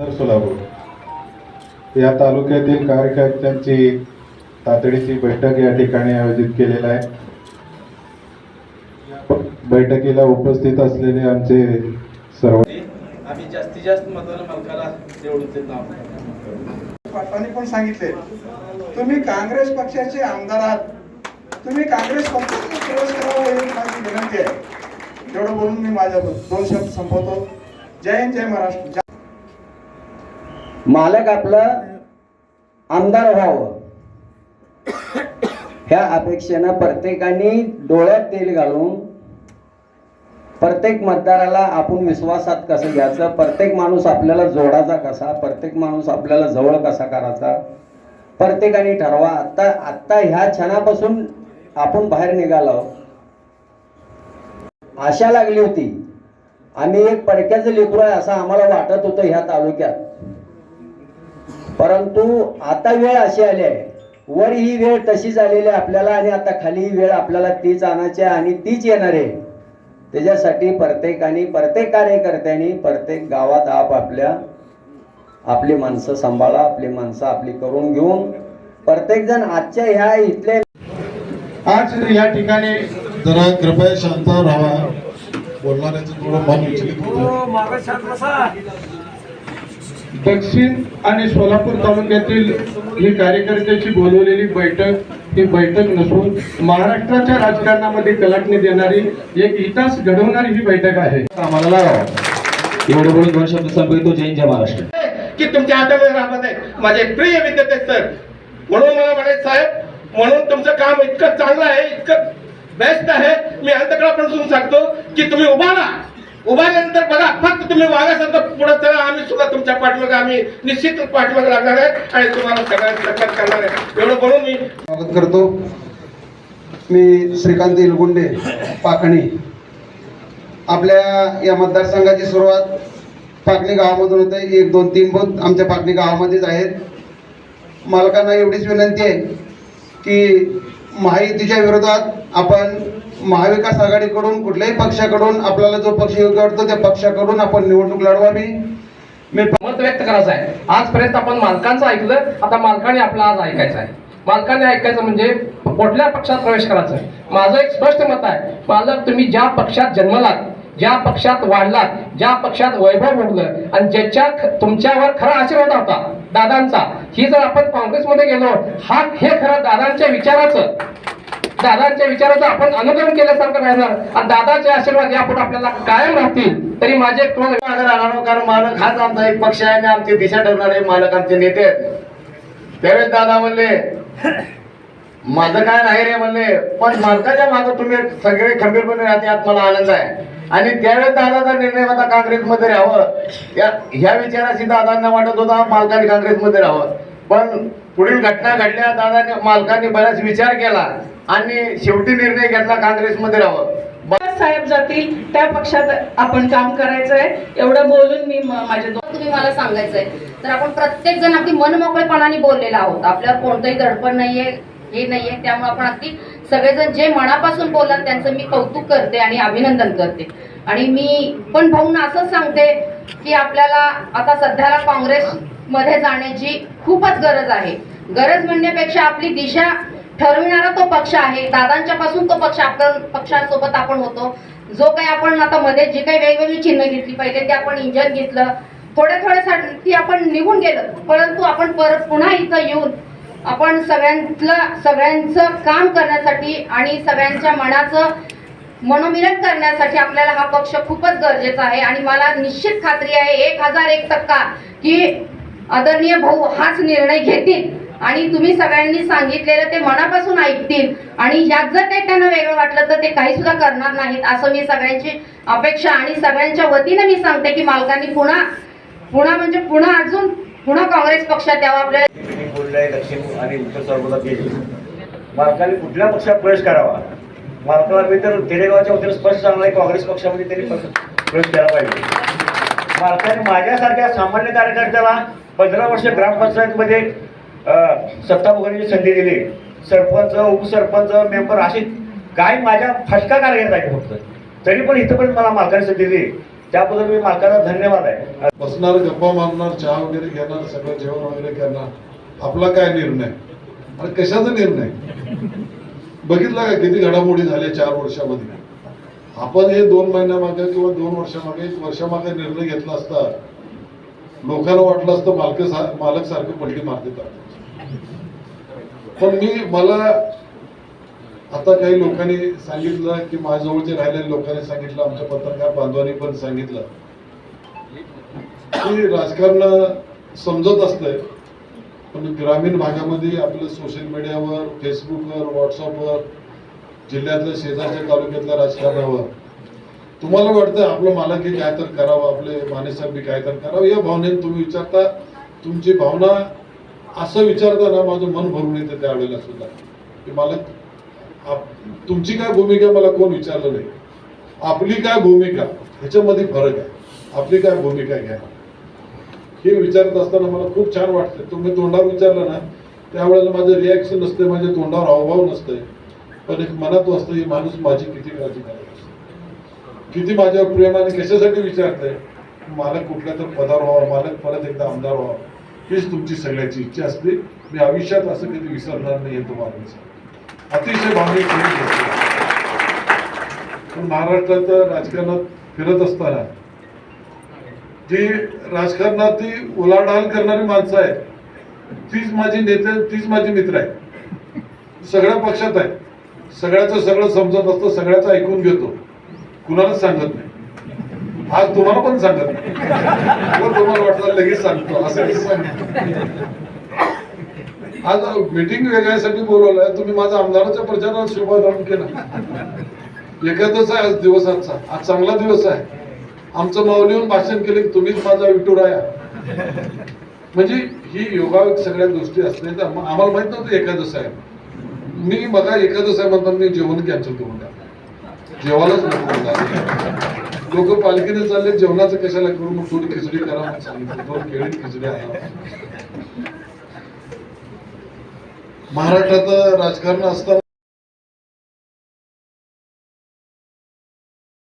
सोलापूर. या तालुक्यातील कार्यकर्त्यांची तातडीची बैठक या ठिकाणी आयोजित केलेला आहे. या बैठकीला उपस्थित असलेले आमचे सर्व आम्ही जास्तीत जास्त मतानं मालकाला निवडून देत पाटलांनी पण सांगितले तुम्ही काँग्रेस पक्षाचे आमदार आहात. तुम्ही काँग्रेस पक्षाचा प्रवेश करावा ही माझी विनंती आहे. एवढं बोलून मी माझ्या दोन शब्द संपवतो. जय हिंद जय महाराष्ट्र. जय- मालक आपलं आमदार व्हावं. ह्या अपेक्षेनं प्रत्येकाने डोळ्यात तेल घालून प्रत्येक मतदाराला आपण विश्वासात कसं घ्यायचं? प्रत्येक माणूस आपल्याला जोडायचा कसा? प्रत्येक माणूस आपल्याला जवळ कसा करायचा? प्रत्येकाने ठरवा. आत्ता आत्ता ह्या क्षणापासून आपण बाहेर निघालो. आशा लागली होती. आम्ही एक पडक्याचं लेकरू आहे असं आम्हाला वाटत होतं ह्या तालुक्यात. परंतु आता वेळ अशी आली आहे. वर ही वेळ तशीच आलेली आहे आपल्याला आणि आता खाली ही वेळ आपल्याला तीच आणायची आहे आणि तीच येणार आहे. त्याच्यासाठी प्रत्येकाने प्रत्येक कार्यकर्त्यांनी प्रत्येक गावात आप आपल्या आपली माणसं सांभाळा आपली माणसं आपली करून घेऊन प्रत्येक जण आजच्या ह्या इथले आज या ठिकाणी जरा कृपया शांत राहा. बोलणाऱ्याचं थोडं मन विचलित दक्षिण आणि सोलापूर तालुक्यातील ही कार्यकर्त्याची बोलवलेली बैठक ही बैठक नसून महाराष्ट्राच्या राजकारणामध्ये कलाटणी देणारी एक इतिहास घडवणारी ही बैठक आहे. आम्हाला एवढं बोलून दोन शब्द संपवितो. जय जय महाराष्ट्र. की तुमच्या हातामध्ये राहत आहे. माझे प्रिय विद्यार्थी सर म्हणून मला म्हणायचं साहेब म्हणून तुमचं काम इतकं चांगलं आहे इतकं बेस्ट आहे. मी अंतकडापासून सांगतो की तुम्ही उभा राहा. उभारल्यानंतर बघा फक्त तुम्ही वागासारखं पुढे चला आम्ही सुद्धा तुमच्या पाठीमागे आम्ही निश्चित पाठीमागे लागणार आहे आणि तुम्हाला सगळ्यांना सन्मान करणार आहे. एवढं बोलून मी स्वागत करतो. मी श्रीकांत इलगुंडे पाकणी. आपल्या या मतदारसंघाची सुरुवात पाकणी गावामधून होते. एक दोन तीन बूथ आमच्या पाकणी गावामध्येच आहेत. मालकांना एवढीच विनंती आहे की महायुतीच्या विरोधात आपण महाविकास आघाडीकडून कुठल्याही पक्षाकडून आपल्याला जो पक्ष योग्य वाटतो त्या पक्षाकडून आपण निवडणूक लढवावी. मी मत व्यक्त करायचं आहे. आजपर्यंत आपण मालकांचं ऐकलं आता मालकाने आपलं आज ऐकायचं आहे. मालकाने ऐकायचं म्हणजे कुठल्या पक्षात प्रवेश करायचा माझं एक स्पष्ट मत आहे. मालक तुम्ही ज्या पक्षात जन्मलात ज्या पक्षात वाढलात ज्या पक्षात वैभव भोगलं आणि ज्याच्या तुमच्यावर खरा आशीर्वाद होता दादांचा ही जर आपण काँग्रेसमध्ये गेलो हा हे खरं दादांच्या विचाराचं दादांच्या विचाराचं आपण अनुकरण केल्यासारखं राहणार. आणि दादाचे आशीर्वाद यापुढे आपल्याला कायम राहतील. तरी माझे हो, कारण मालक हाच आमचा एक पक्ष आहे आणि आमची दिशा ठरणारे मालक आमचे नेते आहेत. त्यावेळेस दादा म्हणले माझं काय नाही रे म्हणले पण मालकाच्या मागं तुम्ही सगळे खंबीरपणे राहते यात मला आनंद आहे. आणि त्यावेळेस दादाचा निर्णय होता काँग्रेसमध्ये राहावं. या ह्या विचाराशी दादांना वाटत होता मालकाने काँग्रेसमध्ये राहावं. पण पुढील घटना घडल्या दादाने मालकाने बराच विचार केला. आणि शेवटी निर्णय घेतला काँग्रेसमध्ये राहावं. साहेब जातील त्या पक्षात आपण काम करायचं आहे एवढं बोलून मी म- माझे दोन तुम्ही मला सांगायचंय. तर आपण प्रत्येक जण अगदी मनमोकळेपणाने बोललेला आहोत. आपल्यावर कोणतंही दडपण नाहीये हे नाहीये. त्यामुळे आपण अगदी सगळेजण जे मनापासून बोलतात त्यांचं मी कौतुक करते आणि अभिनंदन करते. आणि मी पण भाऊंना असंच सांगते की आपल्याला आता सध्याला काँग्रेस मध्ये जाण्याची खूपच गरज आहे. गरज म्हणण्यापेक्षा आपली दिशा ठरविणारा तो पक्ष आहे. दादांच्या पासून तो पक्ष आपण पक्षासोबत आपण होतो. जो काही आपण आता मध्ये जी काही वेगवेगळी चिन्ह घेतली पहिले ते आपण इंजन घेतलं. थोड्या थोड्यासाठी आपण निघून गेलं. परंतु आपण परत पुन्हा इथं येऊन आपण सगळ्यांतलं सगळ्यांचं काम करण्यासाठी आणि सगळ्यांच्या मनाचं मनोमिलन करण्यासाठी आपल्याला हा पक्ष खूपच गरजेचा आहे. आणि मला निश्चित खात्री आहे एक हजार एक टक्का की आदरणीय भाऊ हाच निर्णय घेतील. आणि तुम्ही सगळ्यांनी सांगितलेलं ते मनापासून ऐकतील. आणि ह्यात जर काही त्यांना वेगळं वाटलं तर ते काही सुद्धा करणार नाहीत. असं मी सगळ्यांची अपेक्षा आणि सगळ्यांच्या वतीनं मी सांगते की मालकांनी पुन्हा पुन्हा म्हणजे पुन्हा अजून पुन्हा काँग्रेस पक्षात यावं आपल्याला. मी दक्षिण आणि उत्तर गेली मालकाने कुठल्या पक्षात प्रवेश करावा? मालकाला मी तर खेडेगावच्या वतीनं स्पष्ट सांगणार काँग्रेस पक्षामध्ये त्यांनी प्रवेश केला पाहिजे. मालकाने माझ्यासारख्या सामान्य कार्यकर्त्याला पंधरा वर्ष ग्रामपंचायतमध्ये सत्ता भोगण्याची संधी दिली. सरपंच उपसरपंच मेंबर अशी काय माझ्या फटका कार्यकर्ता आहे फक्त. तरी पण इथं पण मला मालकाने संधी दिली. त्याबद्दल मी मालकाला धन्यवाद आहे. बसणार गप्पा मारणार चहा वगैरे घेणार सगळं जेवण वगैरे करणार. आपला काय निर्णय? आणि कशाचा निर्णय? बघितला का किती घडामोडी झाल्या चार वर्षामध्ये? आपण हे दोन महिन्यामागे किंवा दोन वर्षामागे एक वर्षामागे निर्णय घेतला असता लोकांना वाटलं असतं मालक मालक सारखं पलटी मारते पण मी मला आता काही लोकांनी सांगितलं की माझ्याजवळचे राहिलेल्या लोकांनी सांगितलं आमच्या पत्रकार बांधवांनी पण सांगितलं. की राजकारण समजत असतंय पण ग्रामीण भागामध्ये आपलं सोशल मीडियावर फेसबुकवर व्हॉट्सअपवर जिल्ह्यातल्या शेजारच्या तालुक्यातल्या राजकारणावर तुम्हाला वाटतं आपलं मालकी काय तर करावं आपले मानेसाहेबी काय तर करावं? या भावनेने तुम्ही विचारता तुमची भावना असं विचारताना माझं मन भरून येतं त्यावेळेला सुद्धा. की मालक आप तुमची काय भूमिका मला कोण विचारलं नाही. आपली काय भूमिका ह्याच्यामध्ये फरक आहे. आपली काय भूमिका घ्या. हे विचारत असताना मला खूप छान वाटतं तुम्ही तोंडावर विचारलं ना त्यावेळेला माझं रिॲक्शन नसते माझ्या तोंडावर हावभाव नसते पण एक मनात असतं ही माणूस माझी किती काळजी करायची असतो किती माझ्या प्रेमाने कशासाठी विचारताय मालक कुठल्या तर पदावर व्हावा मालक परत एकदा आमदार व्हावा. हीच तुमची सगळ्याची इच्छा असते. मी आयुष्यात असं कधी विसरणार नाही हे तुम्हाला अतिशय भावनिक पण महाराष्ट्रात राजकारणात फिरत असताना जी राजकारणात ती उलाढाल करणारी माणसं आहेत तीच माझी नेते तीच माझी मित्र आहे सगळ्या पक्षात आहे सगळ्याचं सगळं समजत असतं सगळ्याचं ऐकून घेतो. कुणालाच सांगत नाही. आज तुम्हाला पण सांगत नाही. तुम्हाला वाटलं लगेच सांगतो असं सांगतो. आज मीटिंग वेगळ्यासाठी बोलवलंय तुम्ही माझा आमदाराच्या प्रचारात शुभारंभ केला. एखादच आहे आज दिवसांचा आज चांगला दिवस आहे. आमचं माऊलीहून भाषण केले की तुम्हीच माझा विठुराया. म्हणजे ही योगायोग सगळ्या गोष्टी असल्या तर आम्हाला माहीत नव्हतं एकादश आहे. मी बघा एकादश आहे म्हणतात मी जेवण कॅन्सल करून जेवायलाच नको लोक पालखीने चालले जेवणाचं कशाला करू? मग थोडी खिचडी करा म्हणून सांगितलं. दोन केळी खिचडी आहे. महाराष्ट्रात राजकारण असताना